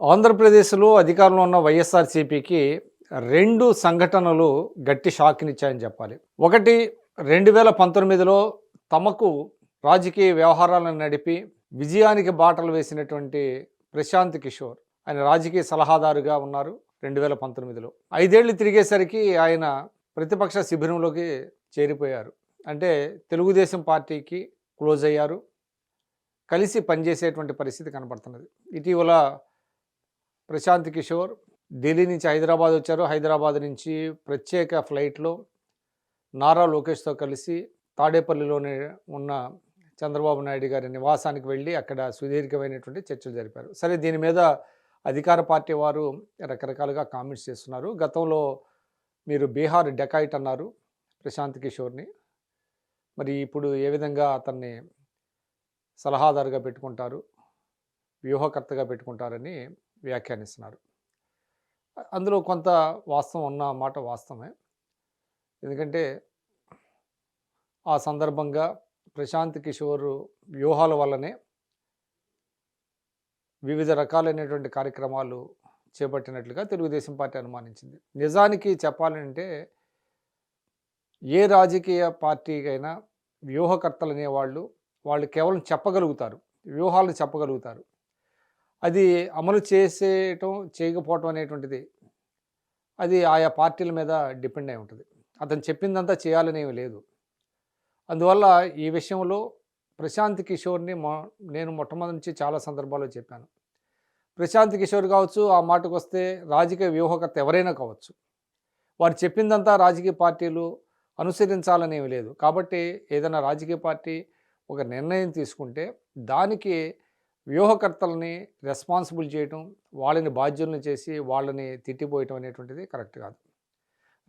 ఆంధ్రప్రదేశ్లో అధికారంలో ఉన్న వైఎస్ఆర్సీపీకి రెండు సంఘటనలు గట్టి షాక్నిచ్చాయని చెప్పాలి. ఒకటి రెండు వేల పంతొమ్మిదిలో తమకు రాజకీయ వ్యవహారాలను నడిపి విజయానికి బాటలు వేసినటువంటి ప్రశాంత్ కిషోర్ ఆయన రాజకీయ సలహాదారుగా ఉన్నారు రెండు వేల పంతొమ్మిదిలో. ఐదేళ్ళు తిరిగేసరికి ఆయన ప్రతిపక్ష శిబిరంలోకి చేరిపోయారు. అంటే తెలుగుదేశం పార్టీకి క్లోజ్ అయ్యారు. కలిసి పనిచేసేటువంటి పరిస్థితి కనబడుతున్నది ఇటీవల ప్రశాంత్ కిషోర్ ఢిల్లీ నుంచి హైదరాబాద్ వచ్చారు. హైదరాబాద్ నుంచి ప్రత్యేక ఫ్లైట్లో నారా లోకేష్తో కలిసి తాడేపల్లిలోనే ఉన్న చంద్రబాబు నాయుడు గారి నివాసానికి వెళ్ళి అక్కడ సుదీర్ఘమైనటువంటి చర్చలు జరిపారు. సరే దీని మీద అధికార పార్టీ వారు రకరకాలుగా కామెంట్స్ చేస్తున్నారు. గతంలో మీరు బీహార్ డెకాయిట్ అన్నారు ప్రశాంత్ కిషోర్ని. మరి ఇప్పుడు ఏ విధంగా అతన్ని సలహాదారుగా పెట్టుకుంటారు వ్యూహకర్తగా పెట్టుకుంటారని వ్యాఖ్యానిస్తున్నారు. అందులో కొంత వాస్తవం ఉన్న మాట వాస్తవమే. ఎందుకంటే ఆ సందర్భంగా ప్రశాంత్ కిషోర్ వ్యూహాల వల్లనే వివిధ రకాలైనటువంటి కార్యక్రమాలు చేపట్టినట్లుగా తెలుగుదేశం పార్టీ అనుమానించింది. నిజానికి చెప్పాలంటే ఏ రాజకీయ పార్టీకైనా వ్యూహకర్తలు అనేవాళ్ళు వాళ్ళు కేవలం చెప్పగలుగుతారు. వ్యూహాలను చెప్పగలుగుతారు. అది అమలు చేసేయటం చేయకపోవటం అనేటువంటిది అది ఆయా పార్టీల మీద డిపెండ్ అయి ఉంటుంది. అతను చెప్పిందంతా చేయాలనేమి లేదు. అందువల్ల ఈ విషయంలో ప్రశాంత్ కిషోర్ని మొ నేను మొట్టమొదటి నుంచి చాలా సందర్భాల్లో చెప్పాను. ప్రశాంత్ కిషోర్ కావచ్చు ఆ మాటకు వస్తే రాజకీయ వ్యూహకర్త ఎవరైనా కావచ్చు వారు చెప్పిందంతా రాజకీయ పార్టీలు అనుసరించాలనేవి లేదు. కాబట్టి ఏదైనా రాజకీయ పార్టీ ఒక నిర్ణయం తీసుకుంటే దానికి వ్యూహకర్తలని రెస్పాన్సిబుల్ చేయటం వాళ్ళని బాధ్యులను చేసి వాళ్ళని తిట్టిపోయటం అనేటువంటిది కరెక్ట్ కాదు.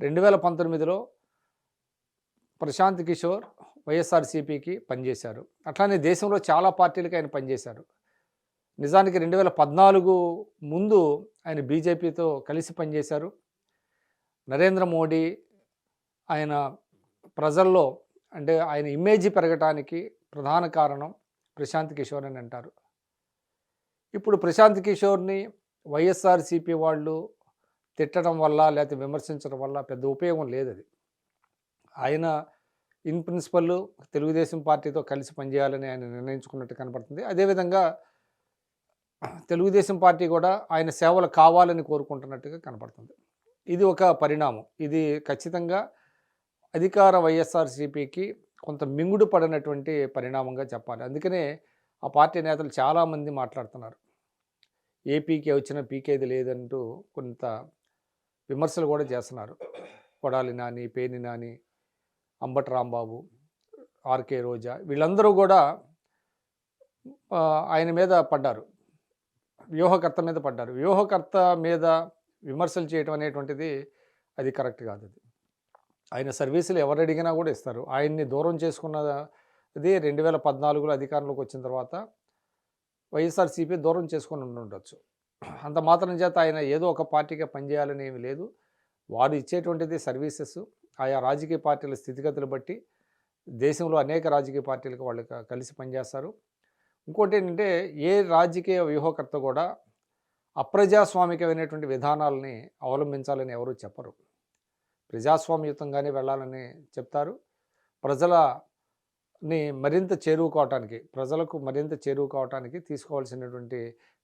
రెండు వేల పంతొమ్మిదిలో ప్రశాంత్ కిషోర్ వైఎస్ఆర్సీపీకి పనిచేశారు. అట్లానే దేశంలో చాలా పార్టీలకి ఆయన పనిచేశారు. నిజానికి రెండు వేల పద్నాలుగు ముందు ఆయన బీజేపీతో కలిసి పనిచేశారు. నరేంద్ర మోడీ ఆయన ప్రజల్లో అంటే ఆయన ఇమేజ్ పెరగటానికి ప్రధాన కారణం ప్రశాంత్ కిషోర్ అని అంటారు. ఇప్పుడు ప్రశాంత్ కిషోర్ని వైఎస్ఆర్సీపీ వాళ్ళు తిట్టడం వల్ల లేకపోతే విమర్శించడం వల్ల పెద్ద ఉపయోగం లేదు అది ఆయన ఇన్ ప్రిన్సిపల్ తెలుగుదేశం పార్టీతో కలిసి పనిచేయాలని ఆయన నిర్ణయించుకున్నట్టు కనపడుతుంది. అదేవిధంగా తెలుగుదేశం పార్టీ కూడా ఆయన సేవలు కావాలని కోరుకుంటున్నట్టుగా కనపడుతుంది. ఇది ఒక పరిణామం. ఇది ఖచ్చితంగా అధికార వైఎస్ఆర్సీపీకి కొంత మింగుడు పడినటువంటి పరిణామంగా చెప్పాలి. అందుకనే ఆ పార్టీ నేతలు చాలామంది మాట్లాడుతున్నారు. ఏపీకి వచ్చిన పీకేది లేదంటూ కొంత విమర్శలు కూడా చేస్తున్నారు. కొడాలి నాని పేని నాని అంబటి రాంబాబు ఆర్కే రోజా వీళ్ళందరూ కూడా ఆయన మీద పడ్డారు. వ్యూహకర్త మీద పడ్డారు. వ్యూహకర్త మీద విమర్శలు చేయటం అనేటువంటిది అది కరెక్ట్ కాదు అది. ఆయన సర్వీసులు ఎవరు అడిగినా కూడా ఇస్తారు. ఆయన్ని దూరం చేసుకున్న ఇది రెండు వేల పద్నాలుగులో అధికారంలోకి వచ్చిన తర్వాత వైఎస్ఆర్సీపీ దూరం చేసుకొని ఉండి ఉండొచ్చు. అంత మాత్రం చేత ఆయన ఏదో ఒక పార్టీగా పనిచేయాలని ఏమి లేదు. వారు ఇచ్చేటువంటిది సర్వీసెస్ ఆయా రాజకీయ పార్టీల స్థితిగతులు బట్టి దేశంలో అనేక రాజకీయ పార్టీలకు వాళ్ళు కలిసి పనిచేస్తారు. ఇంకోటి ఏంటంటే ఏ రాజకీయ వ్యూహకర్త కూడా అప్రజాస్వామికమైనటువంటి విధానాలని అవలంబించాలని ఎవరూ చెప్పరు. ప్రజాస్వామ్యయుతంగానే వెళ్ళాలని చెప్తారు. ప్రజల ని మరింత చేరువుకోవటానికి ప్రజలకు మరింత చేరువుకోవటానికి తీసుకోవాల్సినటువంటి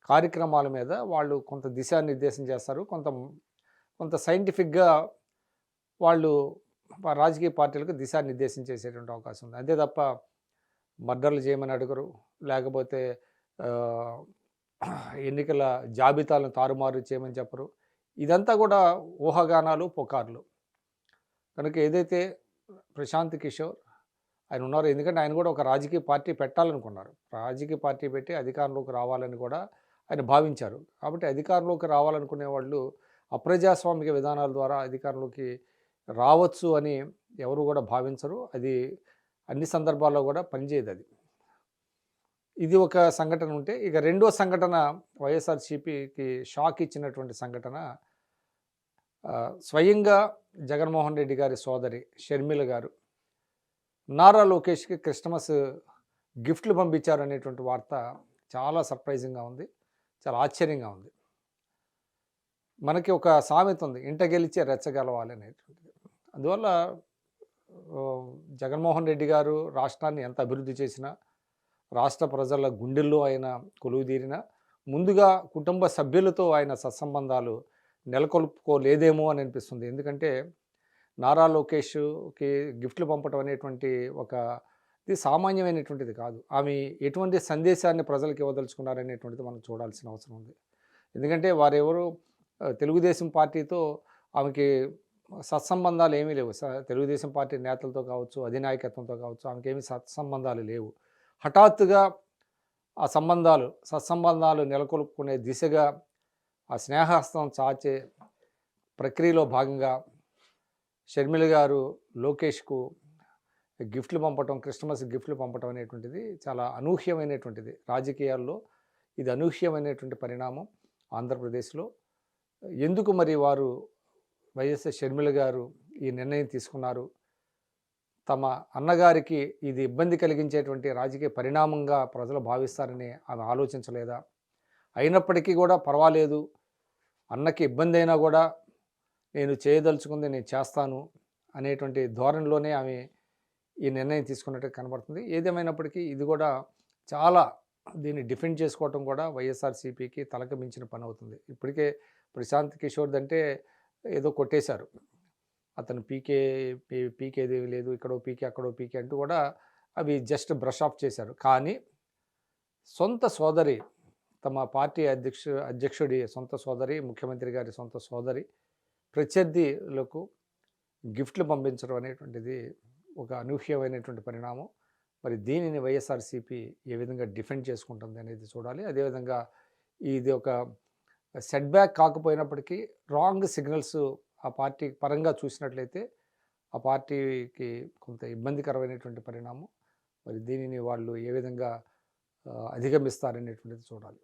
కార్యక్రమాల మీద వాళ్ళు కొంత దిశానిర్దేశం చేస్తారు. కొంత కొంత సైంటిఫిక్గా వాళ్ళు రాజకీయ పార్టీలకు దిశానిర్దేశం చేసేటువంటి అవకాశం ఉంది. అంతే తప్ప మర్డర్లు చేయమని అడగరు. లేకపోతే ఎన్నికల జాబితాలను తారుమారు చేయమని చెప్పరు. ఇదంతా కూడా ఊహాగానాలు పుకార్లు. కనుక ఏదైతే ప్రశాంత్ కిషోర్ ఆయన ఉన్నారు. ఎందుకంటే ఆయన కూడా ఒక రాజకీయ పార్టీ పెట్టాలనుకున్నారు. రాజకీయ పార్టీ పెట్టి అధికారంలోకి రావాలని కూడా ఆయన భావించారు. కాబట్టి అధికారంలోకి రావాలనుకునే వాళ్ళు అప్రజాస్వామిక విధానాల ద్వారా అధికారంలోకి రావచ్చు అని ఎవరు కూడా భావించరు. అది అన్ని సందర్భాల్లో కూడా పనిచేయదు అది. ఇది ఒక సంఘటన ఉంటే ఇక రెండో సంఘటన వైఎస్ఆర్సీపీకి షాక్ ఇచ్చినటువంటి సంఘటన స్వయంగా జగన్మోహన్ రెడ్డి గారి సోదరి షర్మిల గారు నారా లోకేష్కి క్రిస్టమస్ గిఫ్ట్లు పంపించారు అనేటువంటి వార్త చాలా సర్ప్రైజింగ్గా ఉంది. చాలా ఆశ్చర్యంగా ఉంది. మనకి ఒక సామెత ఉంది ఇంట గెలిచే రెచ్చగలవాలి అనేటువంటిది. అందువల్ల జగన్మోహన్ రెడ్డి గారు రాష్ట్రాన్ని ఎంత అభివృద్ధి చేసినా రాష్ట్ర ప్రజల గుండెల్లో ఆయన కొలువుదీరినా ముందుగా కుటుంబ సభ్యులతో ఆయన సత్సంబంధాలు నెలకొల్పుకోలేదేమో అని అనిపిస్తుంది. ఎందుకంటే నారా లోకేష్కి గిఫ్ట్లు పంపటం అనేటువంటి ఒక ఇది సామాన్యమైనటువంటిది కాదు. ఆమె ఎటువంటి సందేశాన్ని ప్రజలకు ఇవ్వదలుచుకున్నారనేటువంటిది మనం చూడాల్సిన అవసరం ఉంది. ఎందుకంటే వారెవరు తెలుగుదేశం పార్టీతో ఆమెకి సత్సంబంధాలు ఏమీ లేవు. స- తెలుగుదేశం పార్టీ నేతలతో కావచ్చు అధినాయకత్వంతో కావచ్చు ఆమెకి ఏమీ సత్సంబంధాలు లేవు. హఠాత్తుగా ఆ సంబంధాలు సత్సంబంధాలు నెలకొల్పుకునే దిశగా ఆ స్నేహహస్తం చాచే ప్రక్రియలో భాగంగా షర్మిల గారు లోకేష్కు గిఫ్ట్లు పంపటం క్రిస్మస్ గిఫ్ట్లు పంపటం అనేటువంటిది చాలా అనూహ్యమైనటువంటిది. రాజకీయాల్లో ఇది అనూహ్యమైనటువంటి పరిణామం ఆంధ్రప్రదేశ్లో. ఎందుకు మరి వారు వైఎస్ షర్మిల గారు ఈ నిర్ణయం తీసుకున్నారు? తమ అన్నగారికి ఇది ఇబ్బంది కలిగించేటువంటి రాజకీయ పరిణామంగా ప్రజలు భావిస్తారని ఆమె ఆలోచించలేదా? అయినప్పటికీ కూడా పర్వాలేదు. అన్నకి ఇబ్బంది అయినా కూడా నేను చేయదలుచుకుంది నేను చేస్తాను అనేటువంటి ధోరణిలోనే ఆమె ఈ నిర్ణయం తీసుకున్నట్టు కనబడుతుంది. ఏదేమైనప్పటికీ ఇది కూడా చాలా దీన్ని డిఫెండ్ చేసుకోవటం కూడా వైఎస్ఆర్సీపీకి తలకు మించిన పని అవుతుంది. ఇప్పటికే ప్రశాంత్ కిషోర్ అంటే ఏదో కొట్టేశారు. అతను పీకే పీ- పీకేది లేదు ఇక్కడో పీకే అక్కడో పీకే అంటూ కూడా అవి జస్ట్ బ్రష్ ఆఫ్ చేశారు. కానీ సొంత సోదరి తమ పార్టీ అధ్యక్ష అధ్యక్షుడి సొంత సోదరి ముఖ్యమంత్రి గారి సొంత సోదరి ప్రత్యర్థులకు గిఫ్ట్లు పంపించడం అనేటువంటిది ఒక అనూహ్యమైనటువంటి పరిణామం. మరి దీనిని వైఎస్ఆర్సీపీ ఏ విధంగా డిఫెండ్ చేసుకుంటుంది అనేది చూడాలి. అదేవిధంగా ఇది ఒక సెట్ బ్యాక్ కాకపోయినప్పటికీ రాంగ్ సిగ్నల్స్ ఆ పార్టీ పరంగా చూసినట్లయితే ఆ పార్టీకి కొంత ఇబ్బందికరమైనటువంటి పరిణామం. మరి దీనిని వాళ్ళు ఏ విధంగా అధిగమిస్తారనేటువంటిది చూడాలి.